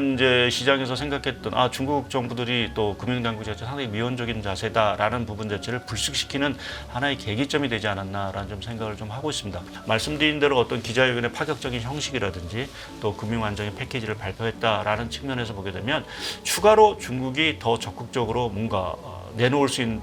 그동안 이제 시장에서 생각했던 아 중국 정부들이 또 금융당국 자체 상당히 미온적인 자세다라는 부분 자체를 불식시키는 하나의 계기점이 되지 않았나라는 좀 생각을 좀 하고 있습니다. 말씀드린 대로 어떤 기자회견의 파격적인 형식이라든지 또 금융 안정의 패키지를 발표했다라는 측면에서 보게 되면 추가로 중국이 더 적극적으로 뭔가 어, 내놓을 수 있는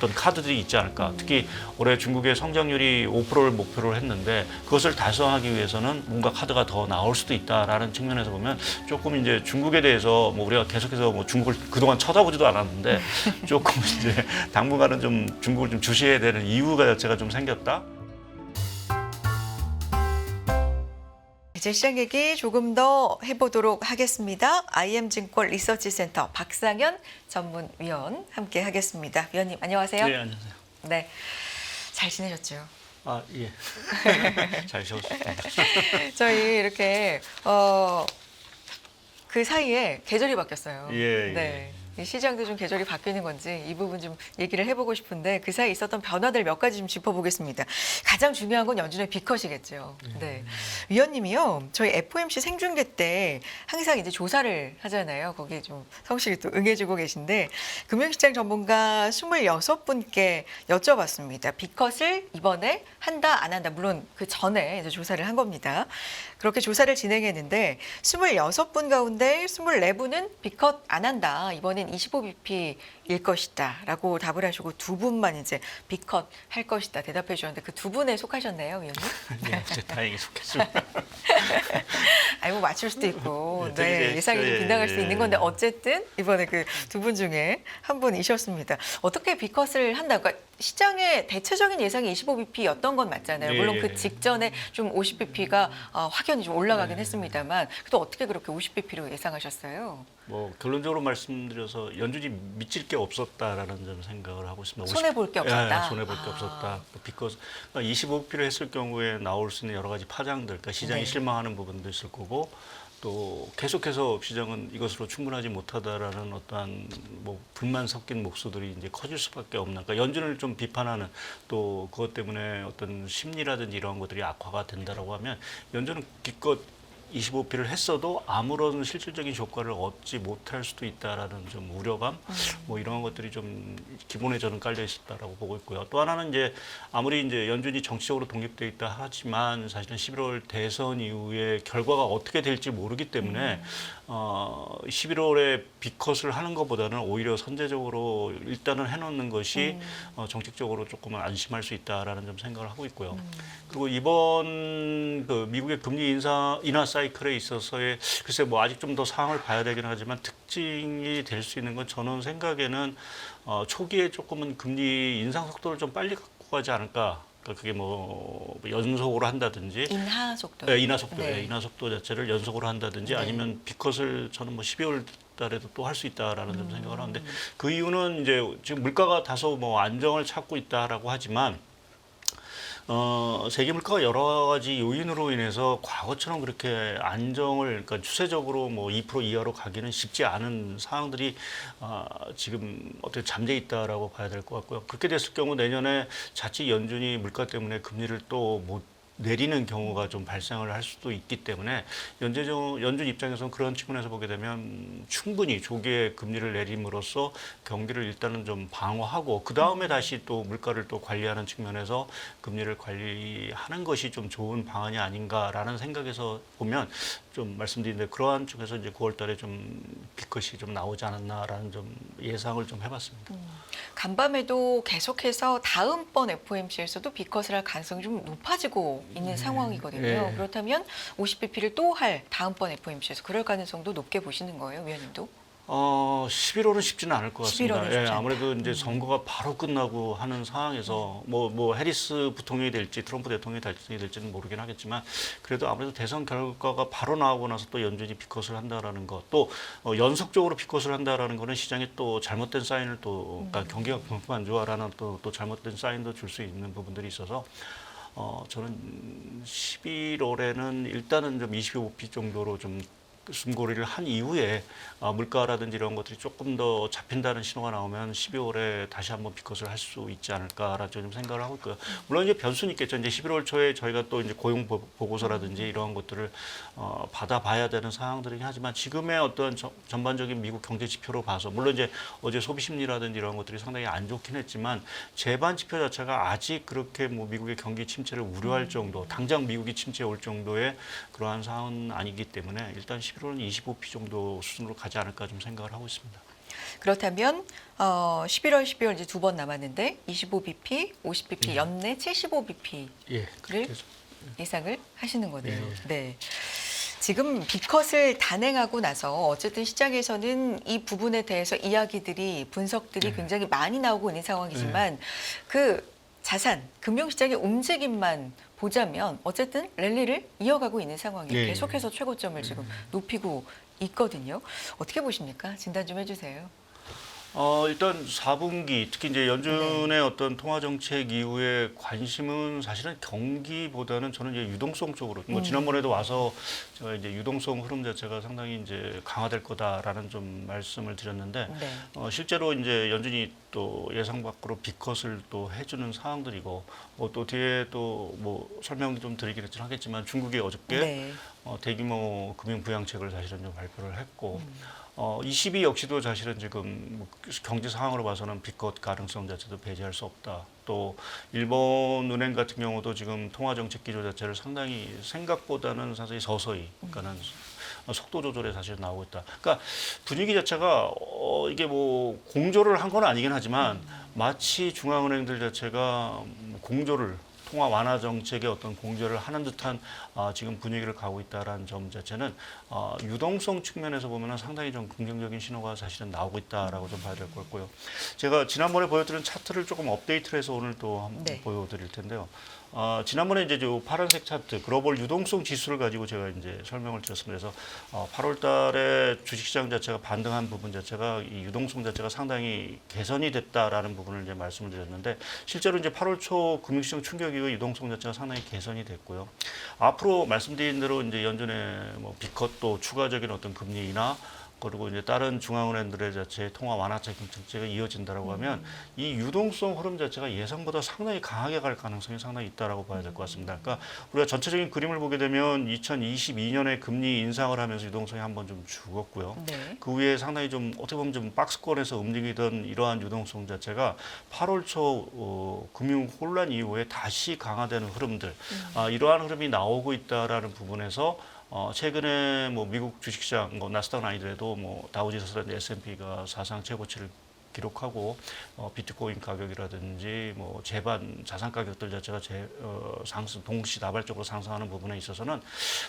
어떤 카드들이 있지 않을까. 특히 올해 중국의 성장률이 5%를 목표로 했는데 그것을 달성하기 위해서는 뭔가 카드가 더 나올 수도 있다라는 측면에서 보면 조금 이제 중국에 대해서 뭐 우리가 계속해서 뭐 중국을 그동안 쳐다보지도 않았는데 조금 이제 당분간은 좀 중국을 좀 주시해야 되는 이유가 자체가 좀 생겼다. 이제 시장 얘기 조금 더 해보도록 하겠습니다. IM증권 리서치센터 박상현 전문위원 함께 하겠습니다. 위원님 안녕하세요. 네, 안녕하세요. 네. 잘 지내셨죠? 아, 예. 잘 쉬었습니다. 저희 이렇게 어, 그 사이에 계절이 바뀌었어요. 예, 예. 네. 이 시장도 좀 계절이 바뀌는 건지 이 부분 좀 얘기를 해보고 싶은데 그 사이에 있었던 변화들 몇 가지 좀 짚어보겠습니다. 가장 중요한 건 연준의 비컷이겠죠. 네. 위원님이요. 저희 FOMC 생중계 때 항상 이제 조사를 하잖아요. 거기에 좀 성실히 또 응해주고 계신데 금융시장 전문가 26분께 여쭤봤습니다. 비컷을 이번에 한다 안 한다 물론 그 전에 이제 조사를 한 겁니다. 그렇게 조사를 진행했는데 26분 가운데 24분은 비컷 안 한다. 이번엔 25bp일 것이다 라고 답을 하시고 두 분만 이제 비컷 할 것이다 대답해 주셨는데 그 두 분에 속하셨네요, 위원님. 예, 제 다행히 속했습니다. 아니 뭐 맞출 수도 있고 예, 네, 되게, 예상이 좀 예, 빗나갈 예. 있는 건데 어쨌든 이번에 그 두 분 중에 한 분이셨습니다. 어떻게 비컷을 한다? 그러니까 시장의 대체적인 예상이 25bp였던 건 맞잖아요. 물론 예. 그 직전에 좀 50bp가 어, 확연히 좀 올라가긴 예. 했습니다만 또 어떻게 그렇게 50bp로 예상하셨어요? 뭐 결론적으로 말씀드려서 연준이 미칠 게 없었다라는 점 생각을 하고 있습니다. 손해 볼 게 없었다? 예, 손해 볼게 아. 없었다. 비커스 25필요 했을 경우에 나올 수 있는 여러 가지 파장들, 그러니까 시장이 네. 실망하는 부분도 있을 거고 또 계속해서 시장은 이것으로 충분하지 못하다라는 어떠한 뭐 불만 섞인 목소들이 이제 커질 수밖에 없는. 그러니까 연준을 좀 비판하는 또 그것 때문에 어떤 심리라든지 이런 것들이 악화가 된다라고 하면 연준은 기껏 25피를 했어도 아무런 실질적인 효과를 얻지 못할 수도 있다라는 좀 우려감 뭐 이런 것들이 좀 기본에 저는 깔려 있었다라고 보고 있고요. 또 하나는 이제 아무리 이제 연준이 정치적으로 독립돼 있다 하지만 사실은 11월 대선 이후에 결과가 어떻게 될지 모르기 때문에 어 11월에 비컷을 하는 것보다는 오히려 선제적으로 일단은 해놓는 것이 어, 정책적으로 조금은 안심할 수 있다라는 좀 생각을 하고 있고요. 그리고 이번 그 미국의 금리 인사 인하 사이 클에 있어서의 글쎄 뭐 아직 좀 더 상황을 봐야 되긴 하지만 특징이 될 수 있는 건 저는 생각에는 어, 초기에 조금은 금리 인상 속도를 좀 빨리 갖고 가지 않을까. 그러니까 그게 뭐 연속으로 한다든지 인하 속도. 네, 인하 속도, 네. 네. 인하 속도 자체를 연속으로 한다든지 네. 아니면 비컷을 저는 뭐 12월 달에도 또 할 수 있다라는 좀 생각을 음. 하는데 그 이유는 이제 지금 물가가 다소 뭐 안정을 찾고 있다라고 하지만 어, 세계 물가가 여러 가지 요인으로 인해서 과거처럼 그렇게 안정을 그러니까 추세적으로 뭐 2% 이하로 가기는 쉽지 않은 상황들이 어, 지금 어떻게 잠재 있다라고 봐야 될 것 같고요. 그렇게 됐을 경우 내년에 자칫 연준이 물가 때문에 금리를 또못 내리는 경우가 좀 발생을 할 수도 있기 때문에 연재정 연준 입장에서는 그런 측면에서 보게 되면 충분히 조기에 금리를 내림으로써 경기를 일단은 좀 방어하고 그 다음에 다시 또 물가를 또 관리하는 측면에서 금리를 관리하는 것이 좀 좋은 방안이 아닌가라는 생각에서 보면 좀 말씀드린데 그러한 쪽에서 이제 9월달에 좀 비컷이 좀 나오지 않았나라는 좀 예상을 좀 해봤습니다. 간밤에도 계속해서 다음 번 FOMC에서도 비컷을 할 가능성이 좀 높아지고 있는 상황이거든요. 네. 그렇다면 50bp를 또 할 다음 번 FOMC에서 그럴 가능성도 높게 보시는 거예요, 위원님도? 어, 11월은 쉽지는 않을 것 11월은 같습니다. 쉽지 예, 않다. 음. 아무래도 이제 선거가 바로 끝나고 하는 상황에서 뭐, 뭐 해리스 부통령이 될지 트럼프 대통령이 될지 될지는 모르긴 하겠지만 그래도 아무래도 대선 결과가 바로 나오고 나서 또 연준이 피컷을 한다라는 것, 또 어, 연속적으로 피컷을 한다라는 거는 시장에 또 잘못된 사인을 또 음. 그러니까 경기가 그만큼 안 좋아라는 또, 또 잘못된 사인도 줄 수 있는 부분들이 있어서 어, 저는 11월에는 일단은 좀 25p 정도로 좀 숨고리를 한 이후에 아, 물가라든지 이런 것들이 조금 더 잡힌다는 신호가 나오면 12월에 다시 한번 비컷을 할 수 있지 않을까라는 좀 생각을 하고 있고요. 물론 이제 변수는 있겠죠. 이제 11월 초에 저희가 또 이제 고용 보- 보고서라든지 이러한 것들을 어, 받아봐야 되는 상황들이긴 하지만 지금의 어떤 저- 전반적인 미국 경제 지표로 봐서 물론 이제 어제 소비 심리라든지 이런 것들이 상당히 안 좋긴 했지만 재반 지표 자체가 아직 그렇게 뭐 미국의 경기 침체를 우려할 정도, 당장 미국이 침체에 올 정도의 그러한 상황은 아니기 때문에 일단 11월은 25p 정도 수준으로 가지 않을까 좀 생각을 하고 있습니다. 그렇다면 어, 11월, 12월 이제 두 번 남았는데 25bp, 50bp 연내 75bp 예, 예상을 하시는 거네요. 네. 네. 지금 비컷을 단행하고 나서 어쨌든 시장에서는 이 부분에 대해서 이야기들이 분석들이 네. 굉장히 많이 나오고 있는 상황이지만 그 자산 금융시장의 움직임만 보자면 어쨌든 랠리를 이어가고 있는 상황이에요. 네. 계속해서 최고점을 지금 높이고 있거든요. 어떻게 보십니까? 진단 좀 해주세요. 어, 일단 4분기 특히 이제 연준의 어떤 통화 정책 이후에 관심은 사실은 경기보다는 저는 이제 유동성 쪽으로 뭐 지난번에도 와서 제가 이제 유동성 흐름 자체가 상당히 이제 강화될 거다라는 좀 말씀을 드렸는데 네. 어, 실제로 이제 연준이 또 예상 밖으로 비컷을 또 해주는 상황들이고 뭐또 뒤에 또 뭐 설명 좀 드리긴 하겠지만 중국이 어저께 네. 어, 대규모 금융 부양책을 사실은 좀 발표를 했고 음. 어, ECB 역시도 사실은 지금 뭐 경제 상황으로 봐서는 비컷 가능성 자체도 배제할 수 없다. 또 일본 은행 같은 경우도 지금 통화 정책 기조 자체를 상당히 생각보다는 사실 서서히 그러니까는 속도 조절에 사실 나오고 있다. 그러니까 분위기 자체가 어, 이게 뭐 공조를 한 건 아니긴 하지만 마치 중앙은행들 자체가 공조를 통화 완화 정책의 어떤 공조를 하는 듯한 아, 지금 분위기를 가고 있다라는 점 자체는 어, 유동성 측면에서 보면은 상당히 좀 긍정적인 신호가 사실은 나오고 있다라고 좀 봐야 될 것 같고요. 제가 지난번에 보여드린 차트를 조금 업데이트를 해서 오늘 또 한번 네. 보여드릴 텐데요. 어, 지난번에 이제 저 파란색 차트 글로벌 유동성 지수를 가지고 제가 이제 설명을 드렸습니다. 그래서 어, 8월 달에 주식시장 자체가 반등한 부분 자체가 이 유동성 자체가 상당히 개선이 됐다라는 부분을 이제 말씀을 드렸는데 실제로 이제 8월 초 금융시장 충격 이후 유동성 자체가 상당히 개선이 됐고요. 앞으로 말씀드린 대로 이제 연준의 뭐 비컷 또 추가적인 어떤 금리 인하 그리고 이제 다른 중앙은행들의 자체 통화 완화책 정책이 이어진다라고 하면 이 유동성 흐름 자체가 예상보다 상당히 강하게 갈 가능성이 상당히 있다라고 봐야 될 것 같습니다. 그러니까 우리가 전체적인 그림을 보게 되면 2022년에 금리 인상을 하면서 유동성이 한번 좀 죽었고요. 네. 그 위에 상당히 좀 어떻게 보면 좀 박스권에서 움직이던 이러한 유동성 자체가 8월 초 어, 금융 혼란 이후에 다시 강화되는 흐름들 아, 이러한 흐름이 나오고 있다라는 부분에서 어, 최근에 뭐 미국 주식시장 뭐 나스닥은 아니더라도 뭐 다우지수라든지 S&P가 사상 최고치를 기록하고 어, 비트코인 가격이라든지 뭐 재반 자산 가격들 자체가 제, 어, 상승 동시 다발적으로 상승하는 부분에 있어서는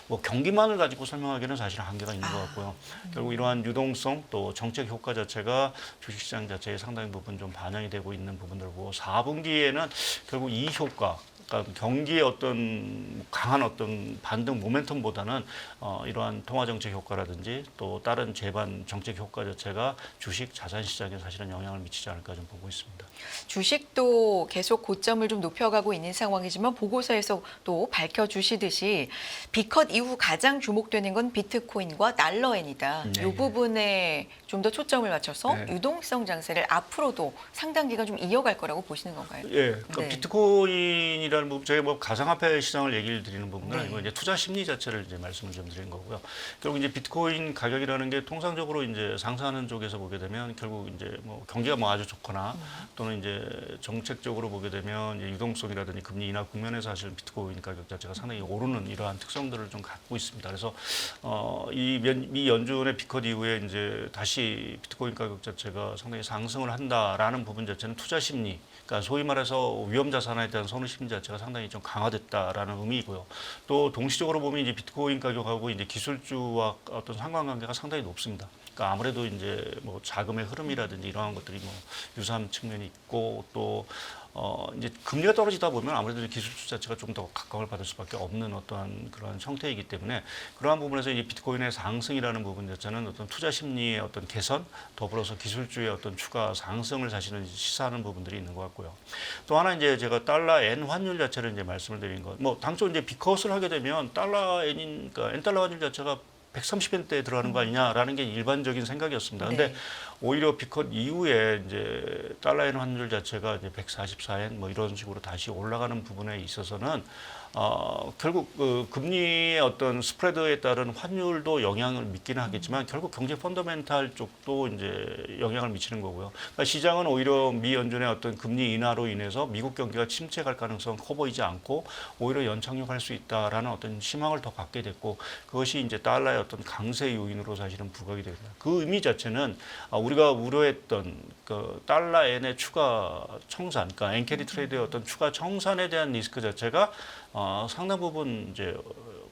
뭐 경기만을 가지고 설명하기는 사실 한계가 있는 것 같고요. 결국 이러한 유동성 또 정책 효과 자체가 주식시장 자체에 상당히 부분 좀 반영이 되고 있는 부분들 보고 4분기에는 결국 이 효과 그러니까 경기의 어떤 강한 어떤 반등 모멘텀보다는 어, 이러한 통화 정책 효과라든지 또 다른 재반 정책 효과 자체가 주식 자산 시장에 사실은 영향을 미치지 않을까 좀 보고 있습니다. 주식도 계속 고점을 좀 높여가고 있는 상황이지만 보고서에서 또 밝혀 주시듯이 비컷 이후 가장 주목되는 건 비트코인과 달러엔이다. 네. 이 부분에 좀 더 초점을 맞춰서 네. 유동성 장세를 앞으로도 상당 기간 좀 이어갈 거라고 보시는 건가요? 예, 그러니까 네. 비트코인이라는 부분, 저희가 뭐 가상화폐 시장을 얘기를 드리는 부분은 네. 아니고 이제 투자 심리 자체를 이제 말씀을 좀 드린 거고요. 결국 이제 비트코인 가격이라는 게 통상적으로 이제 상승하는 쪽에서 보게 되면 결국 이제 뭐 경기가 뭐 아주 좋거나 또는 이제 정책적으로 보게 되면 이제 유동성이라든지 금리 인하 국면에서 사실 비트코인 가격 자체가 상당히 오르는 이러한 특성들을 좀 갖고 있습니다. 그래서 어, 이, 면, 미 연준의 비컷 이후에 이제 다시 비트코인 가격 자체가 상당히 상승을 한다라는 부분 자체는 투자 심리, 그러니까 소위 말해서 위험 자산에 대한 선호 심리 자체가 상당히 좀 강화됐다라는 의미이고요. 또 동시적으로 보면 이제 비트코인 가격하고 이제 기술주와 어떤 상관관계가 상당히 높습니다. 그러니까 아무래도 이제 뭐 자금의 흐름이라든지 이러한 것들이 뭐 유사한 측면이 있고 또 어 이제 금리가 떨어지다 보면 아무래도 기술주 자체가 좀 더 각광을 받을 수밖에 없는 어떠한 그러한 형태이기 때문에 그러한 부분에서 이제 비트코인의 상승이라는 부분 자체는 어떤 투자 심리의 어떤 개선 더불어서 기술주의 어떤 추가 상승을 사실은 시사하는 부분들이 있는 것 같고요. 또 하나 이제 제가 달러 엔 환율 자체를 이제 말씀을 드린 것, 뭐 당초 이제 비컷을 하게 되면 달러 엔인 그러니까 엔 달러 환율 자체가 130엔대에 들어가는 거 아니냐라는 게 일반적인 생각이었습니다. 근데 네. 오히려 비컷 이후에 이제 달러엔 환율 자체가 이제 144엔 뭐 이런 식으로 다시 올라가는 부분에 있어서는 어, 결국 그 금리의 어떤 스프레드에 따른 환율도 영향을 미기는 하겠지만 결국 경제 펀더멘탈 쪽도 이제 영향을 미치는 거고요. 그러니까 시장은 오히려 미 연준의 어떤 금리 인하로 인해서 미국 경기가 침체갈 가능성 커 보이지 않고 오히려 연착륙할 수 있다라는 어떤 희망을 더 갖게 됐고 그것이 이제 달러의 어떤 강세 요인으로 사실은 부각이 됩니다. 그 의미 자체는 아, 우리가 우려했던 그 달러 엔의 추가 청산, 그러니까 엔캐리 트레이드의 어떤 추가 청산에 대한 리스크 자체가 어, 상당 부분 이제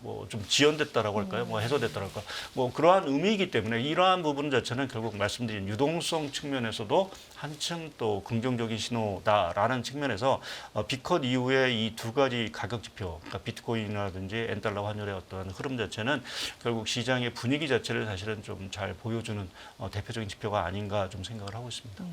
뭐 좀 지연됐다라고 할까요? 뭐 해소됐다라고 할까? 뭐 그러한 의미이기 때문에 이러한 부분 자체는 결국 말씀드린 유동성 측면에서도 한층 또 긍정적인 신호다라는 측면에서 어, 비컷 이후에 이 두 가지 가격 지표, 그러니까 비트코인이라든지 엔달러 환율의 어떤 흐름 자체는 결국 시장의 분위기 자체를 사실은 좀 잘 보여주는 어, 대표적인 지표가 아닌가 좀 생각을 하고 있습니다.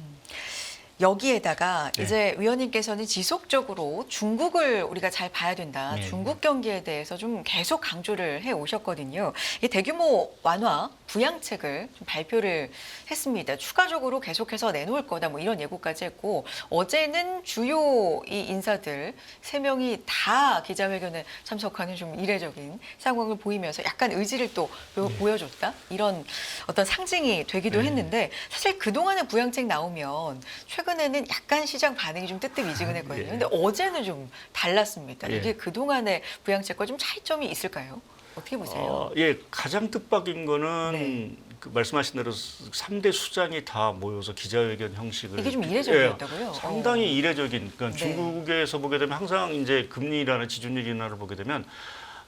여기에다가 네. 이제 위원님께서는 지속적으로 중국을 우리가 잘 봐야 된다. 네. 중국 경기에 대해서 좀 계속 강조를 해 오셨거든요. 이 대규모 완화 부양책을 좀 발표를 했습니다. 추가적으로 계속해서 내놓을 거다. 뭐 이런 예고까지 했고 어제는 주요 이 인사들 세 명이 다 기자회견에 참석하는 좀 이례적인 상황을 보이면서 약간 의지를 또 보- 보여줬다. 이런 어떤 상징이 되기도 네. 했는데 사실 그동안의 부양책 나오면 최근에는 약간 시장 반응이 좀 뜨뜻미지근했거든요. 예. 근데 어제는 좀 달랐습니다. 예. 이게 그동안의 부양책과 좀 차이점이 있을까요? 어떻게 보세요? 어, 예, 가장 뜻밖인 거는 네. 그 말씀하신 대로 삼대 수장이 다 모여서 기자회견 형식을 이게 좀 예, 이례적이었다고요? 상당히 어. 이례적인 그러니까 네. 중국에서 보게 되면 항상 이제 금리라는 지준율 인하를 보게 되면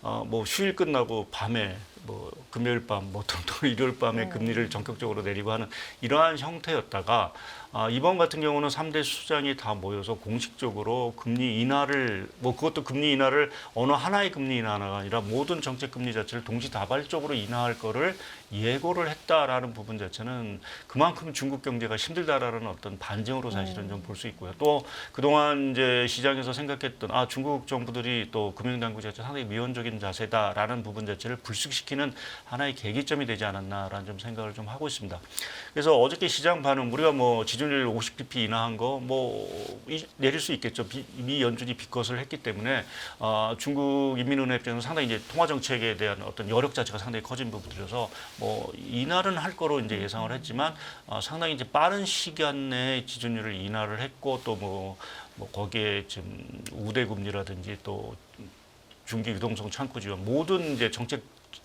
어, 뭐 휴일 끝나고 밤에 뭐 금요일 밤, 뭐 또, 또 일요일 밤에 음. 금리를 전격적으로 내리고 하는 이러한 형태였다가 아, 이번 같은 경우는 삼대 수장이 다 모여서 공식적으로 금리 인하를 뭐 그것도 금리 인하를 어느 하나의 금리 인하가 아니라 모든 정책 금리 자체를 동시다발적으로 인하할 거를 예고를 했다라는 부분 자체는 그만큼 중국 경제가 힘들다라는 어떤 반증으로 사실은 좀볼 수 있고요. 또 그동안 이제 시장에서 생각했던 아 중국 정부들이 또 금융당국 자체 상당히 미온적인 자세다라는 부분 자체를 불식시 키는 하나의 계기점이 되지 않았나라는 좀 생각을 좀 하고 있습니다. 그래서 어저께 시장 반응 우리가 뭐 지준율 50bp 인하한 거 뭐 내릴 수 있겠죠. 비- 미 연준이 비컷을 했기 때문에 어, 중국 인민은행 입장에서 상당히 이제 통화 정책에 대한 어떤 여력 자체가 상당히 커진 부분들이어서 뭐 인하는 할 거로 이제 예상을 했지만 어, 상당히 이제 빠른 시간 내에 지준율을 인하를 했고 또뭐 뭐 거기에 지금 우대 금리라든지 또 중기 유동성 창구 지원 모든 이제 정책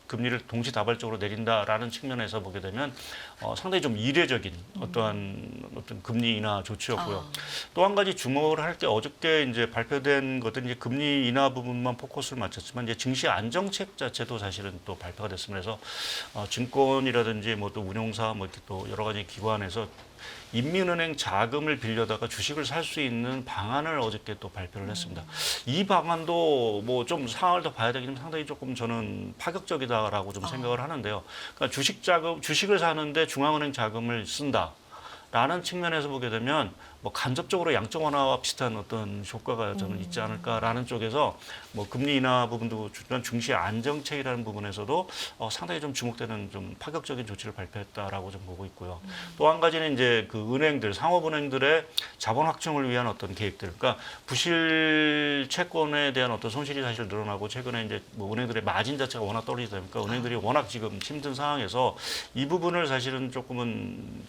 금리를 동시다발적으로 내린다라는 측면에서 보게 되면 어, 상당히 좀 이례적인 어떠한 어떤 금리 인하 조치였고요. 아. 또한 가지 주목을 할 게 어저께 이제 발표된 것은 이제 금리 인하 부분만 포커스를 맞췄지만 이제 증시 안정책 자체도 사실은 또 발표가 됐습니다. 그래서 어, 증권이라든지 뭐 또 운용사 뭐 이렇게 또 여러 가지 기관에서 인민은행 자금을 빌려다가 주식을 살 수 있는 방안을 어저께 또 발표를 했습니다. 이 방안도 뭐 좀 상황을 더 봐야 되긴 상당히 조금 저는 파격적이다라고 좀 생각을 하는데요. 그러니까 주식 자금, 주식을 사는데 중앙은행 자금을 쓴다. 라는 측면에서 보게 되면 뭐 간접적으로 양적 완화와 비슷한 어떤 효과가 저는 있지 않을까라는 쪽에서 뭐 금리 인하 부분도 주변 중시 안정책이라는 부분에서도 어, 상당히 좀 주목되는 좀 파격적인 조치를 발표했다라고 좀 보고 있고요. 또 한 가지는 이제 그 은행들 상업은행들의 자본 확충을 위한 어떤 계획들, 그러니까 부실 채권에 대한 어떤 손실이 사실 늘어나고 최근에 이제 뭐 은행들의 마진 자체가 워낙 떨어지다 보니까 은행들이 워낙 지금 힘든 상황에서 이 부분을 사실은 조금은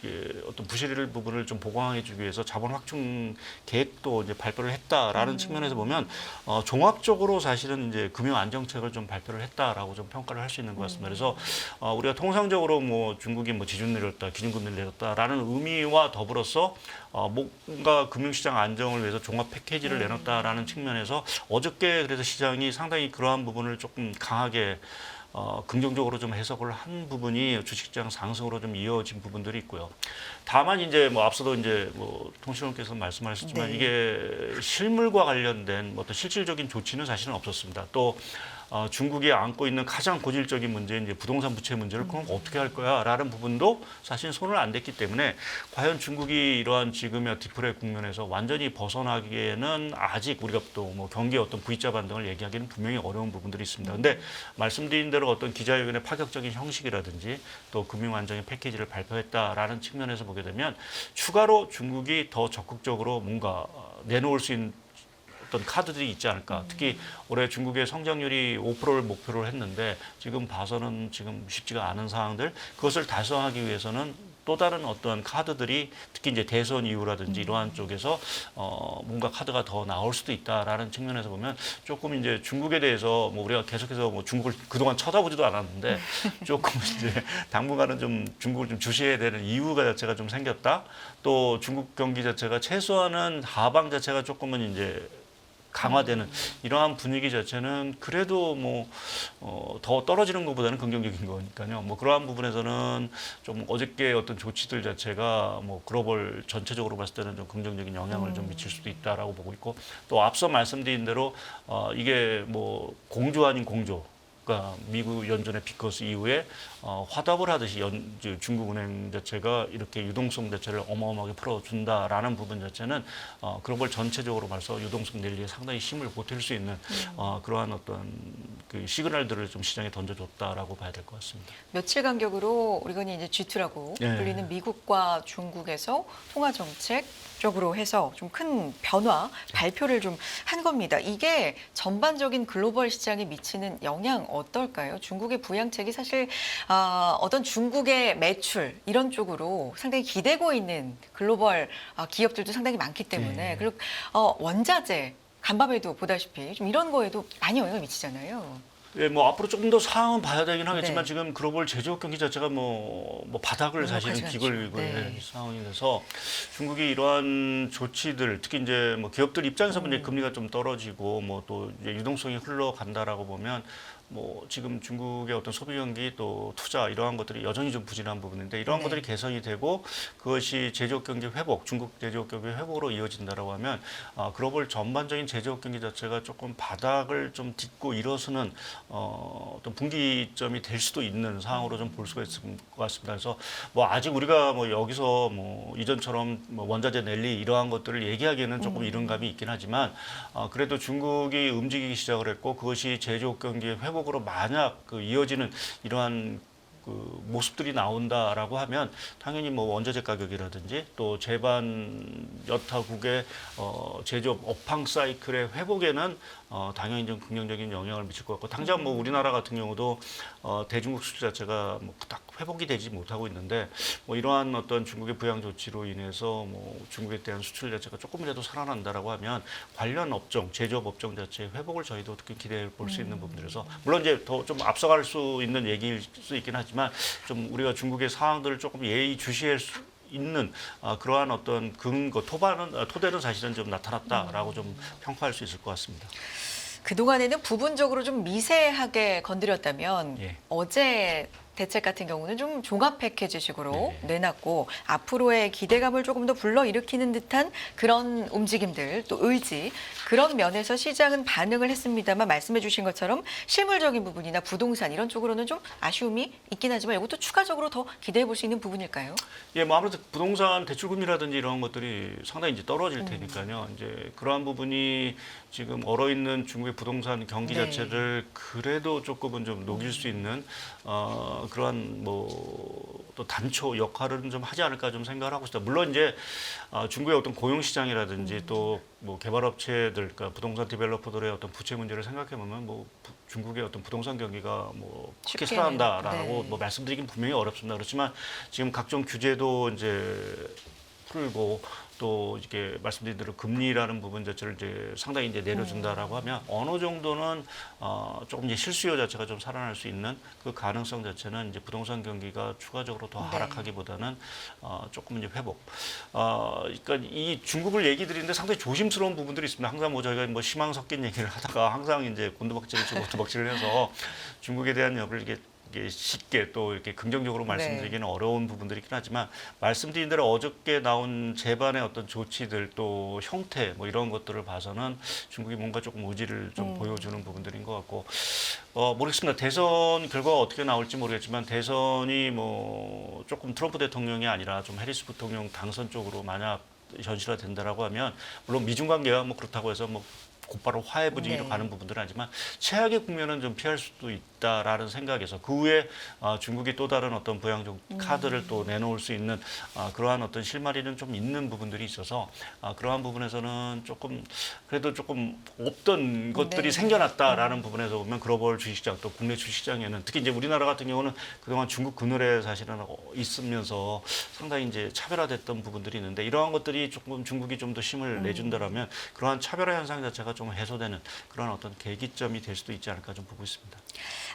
어떤 부실 부분을 좀 보강해주기 위해서 자본 확충 계획도 이제 발표를 했다라는 측면에서 보면 어, 종합적으로 사실은 이제 금융 안정책을 좀 발표를 했다라고 좀 평가를 할 수 있는 것 같습니다. 그래서 어, 우리가 통상적으로 뭐 중국이 뭐 지준 내렸다, 기준금리를 내렸다라는 의미와 더불어서 어, 뭔가 금융시장 안정을 위해서 종합 패키지를 내놨다라는 측면에서 어저께 그래서 시장이 상당히 그러한 부분을 조금 강하게 어, 긍정적으로 좀 해석을 한 부분이 주식시장 상승으로 좀 이어진 부분들이 있고요. 다만 이제 뭐 앞서도 이제 뭐 통신원께서 말씀하셨지만 네. 이게 실물과 관련된 뭐 어떤 실질적인 조치는 사실은 없었습니다. 또 어, 중국이 안고 있는 가장 고질적인 문제 이제 부동산 부채 문제를 그럼 어떻게 할 거야라는 부분도 사실 손을 안 댔기 때문에 과연 중국이 이러한 지금의 디플레 국면에서 완전히 벗어나기에는 아직 우리가 또 뭐 경기 어떤 V자 반등을 얘기하기는 분명히 어려운 부분들이 있습니다. 근데 말씀드린 대로 어떤 기자회견의 파격적인 형식이라든지 또 금융 안정의 패키지를 발표했다라는 측면에서 보게 되면 추가로 중국이 더 적극적으로 뭔가 어, 내놓을 수 있는 어떤 카드들이 있지 않을까. 특히 올해 중국의 성장률이 5%를 목표로 했는데 지금 봐서는 지금 쉽지가 않은 상황들 그것을 달성하기 위해서는 또 다른 어떠한 카드들이 특히 이제 대선 이후라든지 이러한 쪽에서 어 뭔가 카드가 더 나올 수도 있다라는 측면에서 보면 조금 이제 중국에 대해서 뭐 우리가 계속해서 뭐 중국을 그동안 쳐다보지도 않았는데 조금 이제 당분간은 좀 중국을 좀 주시해야 되는 이유가 자체가 좀 생겼다. 또 중국 경기 자체가 최소한은 하방 자체가 조금은 이제 강화되는 이러한 분위기 자체는 그래도 뭐 어, 더 떨어지는 것보다는 긍정적인 거니까요. 뭐 그러한 부분에서는 좀 어저께 어떤 조치들 자체가 뭐 글로벌 전체적으로 봤을 때는 좀 긍정적인 영향을 좀 미칠 수도 있다라고 보고 있고 또 앞서 말씀드린 대로 어, 이게 뭐 공조 아닌 공조. 그러니까 미국 연준의 비커스 이후에 어, 화답을 하듯이 연, 중국은행 자체가 이렇게 유동성 자체를 어마어마하게 풀어준다라는 부분 자체는 어, 글로벌 전체적으로 봐서 유동성 랠리에 상당히 힘을 보탤 수 있는 어, 그러한 어떤 그 시그널들을 좀 시장에 던져줬다라고 봐야 될 것 같습니다. 며칠 간격으로 우리가 이제 G2라고 네. 불리는 미국과 중국에서 통화 정책 쪽으로 해서 좀 큰 변화 발표를 좀 한 겁니다. 이게 전반적인 글로벌 시장에 미치는 영향 어떨까요? 중국의 부양책이 사실 아, 어떤 중국의 매출 이런 쪽으로 상당히 기대고 있는 글로벌 아, 기업들도 상당히 많기 때문에 네. 그리고 어, 원자재 간밤에도 보다시피 좀 이런 거에도 많이 영향을 미치잖아요. 예, 뭐 앞으로 조금 더 상황은 봐야 되긴 하겠지만 네. 지금 글로벌 제조업 경기 자체가 뭐, 뭐 바닥을 사실은 행복하지 기걸 않죠. 이고 네. 상황이 돼서 중국이 이러한 조치들 특히 이제 뭐 기업들 입장에서 음. 는 금리가 좀 떨어지고 뭐 또 유동성이 흘러간다라고 보면 뭐 지금 중국의 어떤 소비 경기 또 투자 이러한 것들이 여전히 좀 부진한 부분인데 이러한 네. 것들이 개선이 되고 그것이 제조업 경기 회복, 중국 제조업 경기 회복으로 이어진다라고 하면 아, 글로벌 전반적인 제조업 경기 자체가 조금 바닥을 좀 딛고 일어서는 어, 어떤 분기점이 될 수도 있는 상황으로 좀 볼 수가 있을 것 같습니다. 그래서 뭐 아직 우리가 뭐 여기서 뭐 이전처럼 뭐 원자재 랠리 이러한 것들을 얘기하기에는 조금 이른 감이 있긴 하지만 어, 그래도 중국이 움직이기 시작을 했고 그것이 제조업 경기 회복 으로 만약 그 이어지는 이러한 그 모습들이 나온다라고 하면 당연히 뭐 원자재 가격이라든지 또 제반 여타국의 어 제조업 업황 사이클의 회복에는 어 당연히 좀 긍정적인 영향을 미칠 것 같고 당장 뭐 우리나라 같은 경우도 어 대중국 수출 자체가 뭐딱 회복이 되지 못하고 있는데 뭐 이러한 어떤 중국의 부양 조치로 인해서 뭐 중국에 대한 수출 자체가 조금이라도 살아난다라고 하면 관련 업종 제조업 업종 자체의 회복을 저희도 어떻게 기대해 볼 수 있는 부분들에서 물론 이제 더 좀 앞서갈 수 있는 얘기일 수 있긴 하지만 좀 우리가 중국의 상황들을 조금 예의 주시할 수 있는 아, 그러한 어떤 근거 토반은 아, 토대는 사실은 좀 나타났다라고 좀 평가할 수 있을 것 같습니다. 그동안에는 부분적으로 좀 미세하게 건드렸다면 예. 어제 대책 같은 경우는 좀 종합 패키지식으로 네. 내놨고 앞으로의 기대감을 조금 더 불러일으키는 듯한 그런 움직임들 또 의지 그런 면에서 시장은 반응을 했습니다만 말씀해 주신 것처럼 실물적인 부분이나 부동산 이런 쪽으로는 좀 아쉬움이 있긴 하지만 이것도 추가적으로 더 기대해 볼 수 있는 부분일까요? 예, 뭐 아무래도 부동산 대출 금리라든지 이런 것들이 상당히 이제 떨어질 테니까요. 이제 그러한 부분이 지금 얼어 있는 중국의 부동산 경기 네. 자체를 그래도 조금은 좀 녹일 수 있는 어, 그러한 뭐또 단초 역할은 좀 하지 않을까 좀 생각을 하고 있습니다. 물론 이제 어, 중국의 어떤 고용 시장이라든지 또 뭐 개발업체들, 그러니까 부동산 디벨로퍼들의 어떤 부채 문제를 생각해 보면 뭐 부- 중국의 어떤 부동산 경기가 뭐 크게 쉽게는, 살아난다라고 네. 뭐 말씀드리긴 분명히 어렵습니다. 그렇지만 지금 각종 규제도 이제 풀고 또 이렇게 말씀드린 대로 금리라는 부분 자체를 이제 상당히 이제 내려준다라고 하면 어느 정도는 어 조금 이제 실수요 자체가 좀 살아날 수 있는 그 가능성 자체는 이제 부동산 경기가 추가적으로 더 네. 하락하기보다는 어 조금 이제 회복. 어 그러니까 이 중국을 얘기 드리는데 상당히 조심스러운 부분들이 있습니다. 항상 뭐 저희가 뭐 희망 섞인 얘기를 하다가 항상 이제 곤두박질을 치고 곤두박질을 해서 중국에 대한 여를 이게 이게 쉽게 또 이렇게 긍정적으로 네. 말씀드리기는 어려운 부분들이긴 하지만 말씀드린 대로 어저께 나온 제반의 어떤 조치들 또 형태 뭐 이런 것들을 봐서는 중국이 뭔가 조금 의지를 좀 음. 보여주는 부분들인 것 같고 어 모르겠습니다 대선 결과가 어떻게 나올지 모르겠지만 대선이 뭐 조금 트럼프 대통령이 아니라 좀 해리스 부통령 당선 쪽으로 만약 현실화 된다라고 하면 물론 미중 관계가 뭐 그렇다고 해서 뭐 곧바로 화해 분위기로 네. 가는 부분들은 아니지만 최악의 국면은 좀 피할 수도 있 다라는 생각에서 그 후에 어, 중국이 또 다른 어떤 부양적 카드를 또 내놓을 수 있는 어, 그러한 어떤 실마리는 좀 있는 부분들이 있어서 어, 그러한 부분에서는 조금 그래도 조금 없던 것들이 네. 생겨났다라는 부분에서 보면 글로벌 주식시장 또 국내 주식시장에는 특히 이제 우리나라 같은 경우는 그동안 중국 그늘에 사실은 어, 있으면서 상당히 이제 차별화됐던 부분들이 있는데 이러한 것들이 조금 중국이 좀 더 힘을 내준다라면 그러한 차별화 현상 자체가 좀 해소되는 그런 어떤 계기점이 될 수도 있지 않을까 좀 보고 있습니다.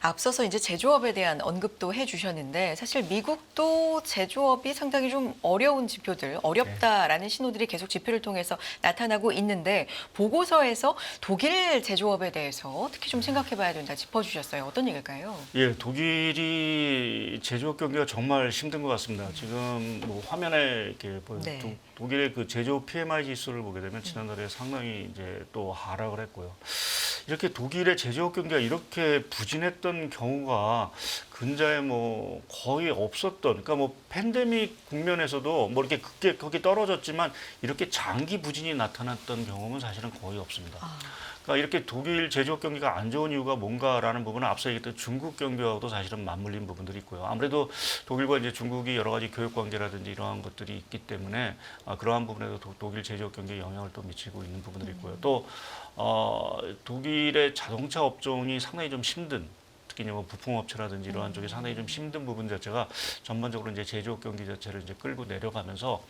앞서서 이제 제조업에 대한 언급도 해주셨는데 사실 미국도 제조업이 상당히 좀 어려운 지표들, 어렵다라는 신호들이 계속 지표를 통해서 나타나고 있는데 보고서에서 독일 제조업에 대해서 특히 좀 생각해봐야 된다 짚어주셨어요. 어떤 얘기일까요? 예, 독일이 제조업 경기가 정말 힘든 것 같습니다. 지금 뭐 화면에 이렇게 보여 네. 도- 독일의 그 제조업 PMI 지수를 보게 되면 지난달에 상당히 이제 또 하락을 했고요. 이렇게 독일의 제조업 경기가 이렇게 부진했던 경우가 근자에 뭐 거의 없었던 그러니까 뭐 팬데믹 국면에서도 뭐 이렇게 극게 거기 떨어졌지만 이렇게 장기 부진이 나타났던 경험은 사실은 거의 없습니다. 아, 그러니까 이렇게 독일 제조업 경기가 안 좋은 이유가 뭔가라는 부분은 앞서 얘기했던 중국 경기와도 사실은 맞물린 부분들이 있고요. 아무래도 독일과 이제 중국이 여러 가지 교육 관계라든지 이러한 것들이 있기 때문에 아, 그러한 부분에도 도- 독일 제조업 경기에 영향을 또 미치고 있는 부분들이 있고요. 또 어, 독일의 자동차 업종이 상당히 좀 힘든 특히 뭐 부품업체라든지 이러한 쪽이 상당히 좀 힘든 부분 자체가 전반적으로 이제 제조업 경기 자체를 이제 끌고 내려가면서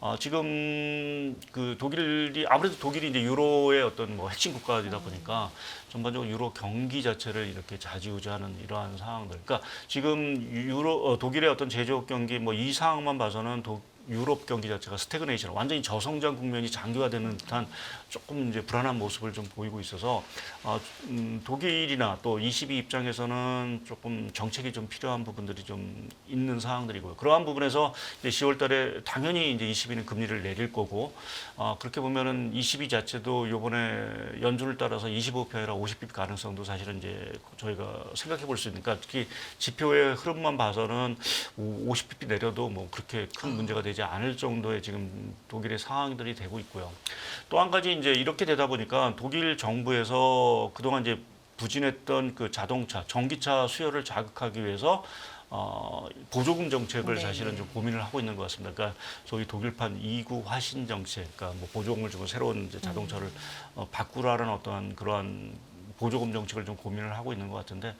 어, 지금 그 독일이 아무래도 독일이 이제 유로의 어떤 뭐 핵심 국가이다 보니까 전반적으로 유로 경기 자체를 이렇게 좌지우지하는 이러한 상황들. 그러니까 지금 유로 어, 독일의 어떤 제조업 경기 뭐 이 상황만 봐서는 도, 유럽 경기 자체가 스태그네이션, 완전히 저성장 국면이 장기화되는 듯한 조금 이제 불안한 모습을 좀 보이고 있어서 어, 음, 독일이나 또 22 입장에서는 조금 정책이 좀 필요한 부분들이 좀 있는 상황들이고요. 그러한 부분에서 이제 10월달에 당연히 이제 22는 금리를 내릴 거고 어, 그렇게 보면은 22 자체도 요번에 연준을 따라서 25표 아니라 50비 가능성도 사실은 이제 저희가 생각해 볼 수 있으니까 특히 지표의 흐름만 봐서는 50pp 내려도 뭐 그렇게 큰 문제가 되지 않을 정도의 지금 독일의 상황들이 되고 있고요. 또 한 가지 이제 이렇게 되다 보니까 독일 정부에서 그동안 이제 부진했던 그 자동차, 전기차 수요를 자극하기 위해서 어, 보조금 정책을 네. 사실은 좀 고민을 하고 있는 것 같습니다. 그러니까 소위 독일판 2구 화신 정책, 그러니까 뭐 보조금을 주고 새로운 자동차를 어, 바꾸라는 어떠한 그러한 보조금 정책을 좀 고민을 하고 있는 것 같은데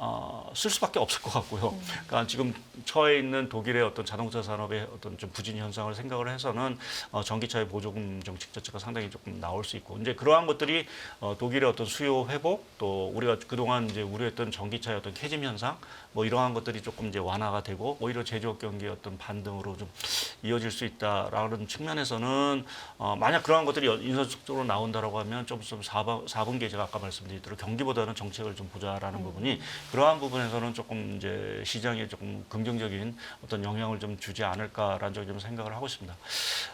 어, 쓸 수밖에 없을 것 같고요. 그러니까 지금 처해 있는 독일의 어떤 자동차 산업의 어떤 좀 부진 현상을 생각을 해서는 어, 전기차의 보조금 정책 자체가 상당히 조금 나올 수 있고 이제 그러한 것들이 어, 독일의 어떤 수요 회복 또 우리가 그동안 이제 우려했던 전기차의 어떤 캐짐 현상 뭐 이러한 것들이 조금 이제 완화가 되고 오히려 제조업 경기의 어떤 반등으로 좀 이어질 수 있다라는 측면에서는 어, 만약 그러한 것들이 인선적으로 나온다라고 하면 좀좀 4분, 4분기에 제가 아까 말씀드린 대로 경기보다는 정책을 좀 보자라는 부분이 그러한 부분에서는 조금 이제 시장에 조금 긍정적인 어떤 영향을 좀 주지 않을까라는 점을 좀 생각을 하고 있습니다.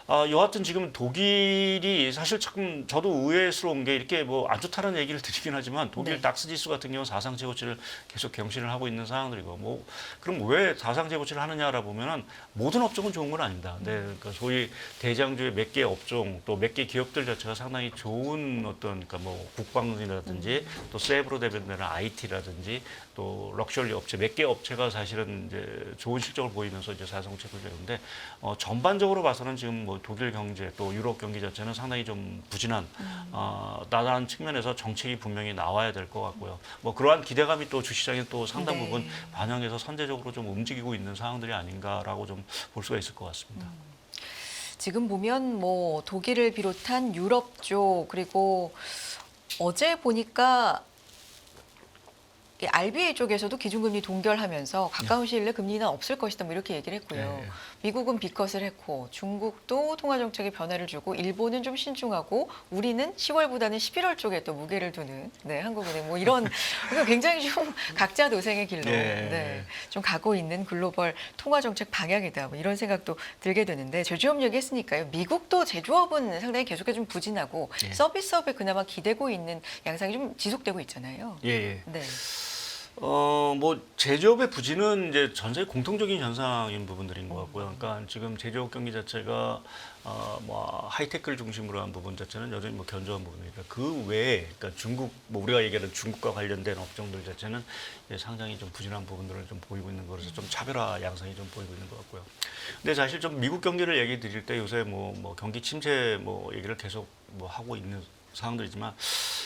아, 여하튼 지금 독일이 사실 참 저도 의외스러운 게 이렇게 뭐 안 좋다는 얘기를 드리긴 하지만 독일 네. 닥스 지수 같은 경우 사상 최고치를 계속 경신을 하고 있는 상황 들이고 뭐 그럼 왜 사상 최고치를 하느냐라 보면은 모든 업종은 좋은 건 아닙니다. 네, 그러니까 소위 대장주의 몇 개 업종 또 몇 개 기업들 자체가 상당히 좋은 어떤 그러니까 뭐 국방이라든지 또 세브로 대변되는 IT라든지 또 럭셔리 업체 몇 개 업체가 사실은 이제 좋은 실적을 보이면서 이제 사상 최고를 되는데 어, 전반적으로 봐서는 지금 뭐 독일 경제 또 유럽 경기 자체는 상당히 좀 부진한 어, 나다는 측면에서 정책이 분명히 나와야 될 것 같고요. 뭐 그러한 기대감이 또 주시장에 또 상당 네. 부분 반영해서 선제적으로 좀 움직이고 있는 상황들이 아닌가라고 좀 볼 수가 있을 것 같습니다. 지금 보면 뭐 독일을 비롯한 유럽 쪽 그리고 어제 보니까 이 RBA 쪽에서도 기준금리 동결하면서 가까운 시일 내 금리 인하 없을 것이다 뭐 이렇게 얘기를 했고요. 네, 네. 미국은 비컷을 했고 중국도 통화 정책에 변화를 주고 일본은 좀 신중하고 우리는 10월보다는 11월 쪽에 또 무게를 두는 네, 한국은행 뭐 이런 굉장히 좀 각자 도생의 길로 네. 네, 좀 가고 있는 글로벌 통화 정책 방향이다 뭐 이런 생각도 들게 되는데 제조업 얘기했으니까요. 미국도 제조업은 상당히 계속해서 좀 부진하고 예. 서비스업에 그나마 기대고 있는 양상이 좀 지속되고 있잖아요. 예, 예. 네. 어, 뭐 제조업의 부진은 이제 전 세계 공통적인 현상인 부분들인 것 같고요. 그러니까 지금 제조업 경기 자체가 어, 뭐 하이테크를 중심으로 한 부분 자체는 여전히 뭐 견조한 부분이니까 그 외에 그러니까 중국 뭐 우리가 얘기하는 중국과 관련된 업종들 자체는 이제 상당히 좀 부진한 부분들을 좀 보이고 있는 거라서 좀 차별화 양상이 좀 보이고 있는 것 같고요. 근데 사실 좀 미국 경기를 얘기 드릴 때 요새 뭐, 뭐 경기 침체 뭐 얘기를 계속 뭐 하고 있는 상황들이지만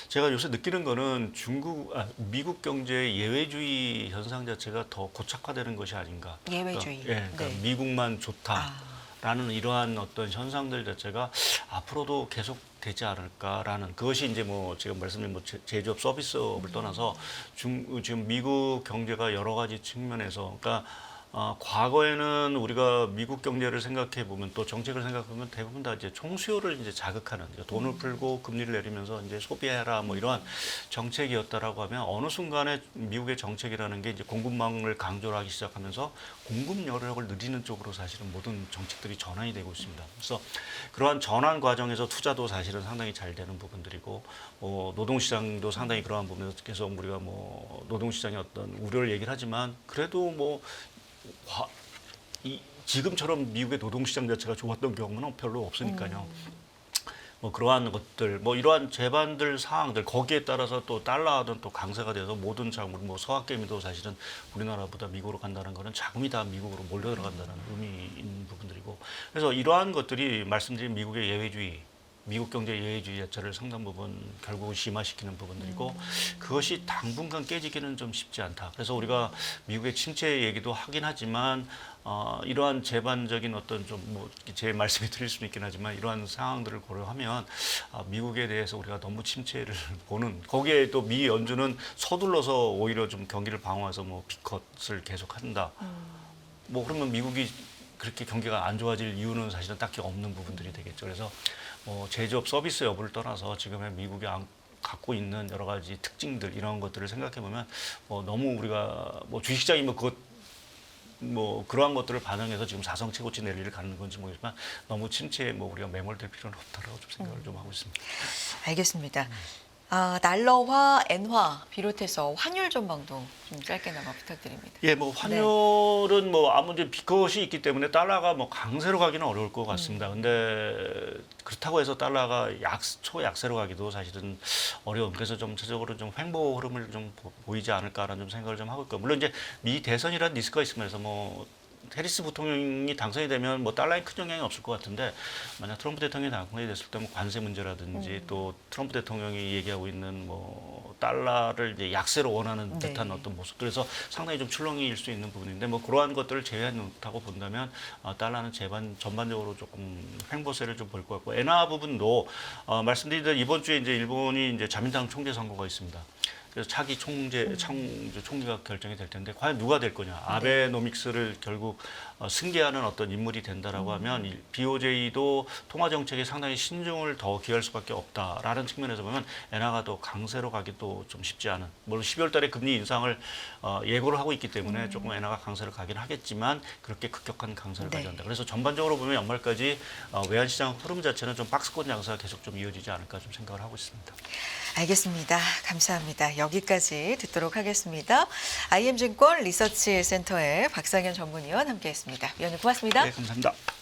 제가 요새 느끼는 거는 중국, 아, 미국 경제의 예외주의 현상 자체가 더 고착화되는 것이 아닌가. 예외주의. 그러니까, 예, 그러니까 네. 미국만 좋다. 아. 라는 이러한 어떤 현상들 자체가 앞으로도 계속 되지 않을까라는 그것이 이제 뭐 지금 말씀드린 뭐 제- 제조업 서비스업을 떠나서 중, 지금 미국 경제가 여러 가지 측면에서 그러니까 어, 과거에는 우리가 미국 경제를 생각해 보면 또 정책을 생각해 보면 대부분 다 이제 총수요를 이제 자극하는 이제 돈을 풀고 금리를 내리면서 이제 소비해라 뭐 이러한 정책이었다라고 하면 어느 순간에 미국의 정책이라는 게 이제 공급망을 강조를 하기 시작하면서 공급 여력을 늘리는 쪽으로 사실은 모든 정책들이 전환이 되고 있습니다. 그래서 그러한 전환 과정에서 투자도 사실은 상당히 잘 되는 부분들이고 어, 노동시장도 상당히 그러한 부분에서 계속 우리가 뭐 노동시장의 어떤 우려를 얘기를 하지만 그래도 뭐 과- 이, 지금처럼 미국의 노동시장 자체가 좋았던 경우는 별로 없으니까요. 뭐 그러한 것들, 뭐 이러한 제반들 사항들 거기에 따라서 또 달러는 또 강세가 돼서 모든 자금, 뭐 서학개미도 사실은 우리나라보다 미국으로 간다는 거는 자금이 다 미국으로 몰려 들어간다는 의미 있는 부분들이고 그래서 이러한 것들이 말씀드린 미국의 예외주의. 미국 경제 예외주의 자체를 상당 부분 결국 심화시키는 부분들이고 그것이 당분간 깨지기는 좀 쉽지 않다. 그래서 우리가 미국의 침체 얘기도 하긴 하지만 어, 이러한 제반적인 어떤 좀 뭐 제 말씀이 드릴 수는 있긴 하지만 이러한 상황들을 고려하면 아, 미국에 대해서 우리가 너무 침체를 보는 거기에 또 미 연준은 서둘러서 오히려 좀 경기를 방어해서 뭐 비컷을 계속한다. 뭐 그러면 미국이 그렇게 경기가 안 좋아질 이유는 사실은 딱히 없는 부분들이 되겠죠. 그래서 뭐 제조업 서비스 여부를 떠나서 지금의 미국이 안- 갖고 있는 여러 가지 특징들 이런 것들을 생각해 보면 뭐 너무 우리가 뭐 주식시장이 뭐 그것 뭐 그러한 것들을 반영해서 지금 사성 최고치 내리를 가는 건지 모르겠지만 너무 침체에 뭐 우리가 매몰될 필요는 없다라고 좀 생각을 좀 하고 있습니다. 알겠습니다. 아, 달러화, 엔화 비롯해서 환율 전망도 좀 짧게나마 부탁드립니다. 예, 뭐 환율은 뭐 아무리 비컷이 있기 때문에 달러가 뭐 강세로 가기는 어려울 것 같습니다. 근데 그렇다고 해서 달러가 약 초약세로 가기도 사실은 어려운. 그래서 좀 전체적으로 좀 횡보 흐름을 좀 보- 보이지 않을까라는 좀 생각을 좀 하고 있고 물론 이제 미 대선이라는 리스크가 있으면서 뭐 해리스 부통령이 당선이 되면 뭐 달러에 큰 영향이 없을 것 같은데 만약 트럼프 대통령이 당선이 됐을 때 뭐 관세 문제라든지 또 트럼프 대통령이 얘기하고 있는 뭐 달러를 이제 약세로 원하는 네. 듯한 어떤 모습 그래서 상당히 좀 출렁이일 수 있는 부분인데 뭐 그러한 것들을 제외해 놓다고 본다면 어, 달러는 제반 전반적으로 조금 횡보세를 좀 볼 것 같고 엔화 부분도 어, 말씀드린 대로 이번 주에 이제 일본이 이제 자민당 총재 선거가 있습니다. 그래서 차기 총재 총 이제 총리가 결정이 될 텐데 과연 누가 될 거냐? 아베노믹스를 결국 어, 승계하는 어떤 인물이 된다라고 하면 이 BOJ도 통화 정책에 상당히 신중을 더 기할 수밖에 없다라는 측면에서 보면 엔화가 더 강세로 가기도 좀 쉽지 않은 물론 12월 달에 금리 인상을 어, 예고를 하고 있기 때문에 조금 엔화가 강세를 가긴 하겠지만 그렇게 급격한 강세를 네. 가져온다. 그래서 전반적으로 보면 연말까지 어, 외환 시장 흐름 자체는 좀 박스권 양사가 계속 좀 이어지지 않을까 좀 생각을 하고 있습니다. 알겠습니다. 감사합니다. 여기까지 듣도록 하겠습니다. IM증권 리서치 센터의 박상현 전문위원 함께했 습니다. 위원님 고맙습니다. 네, 감사합니다.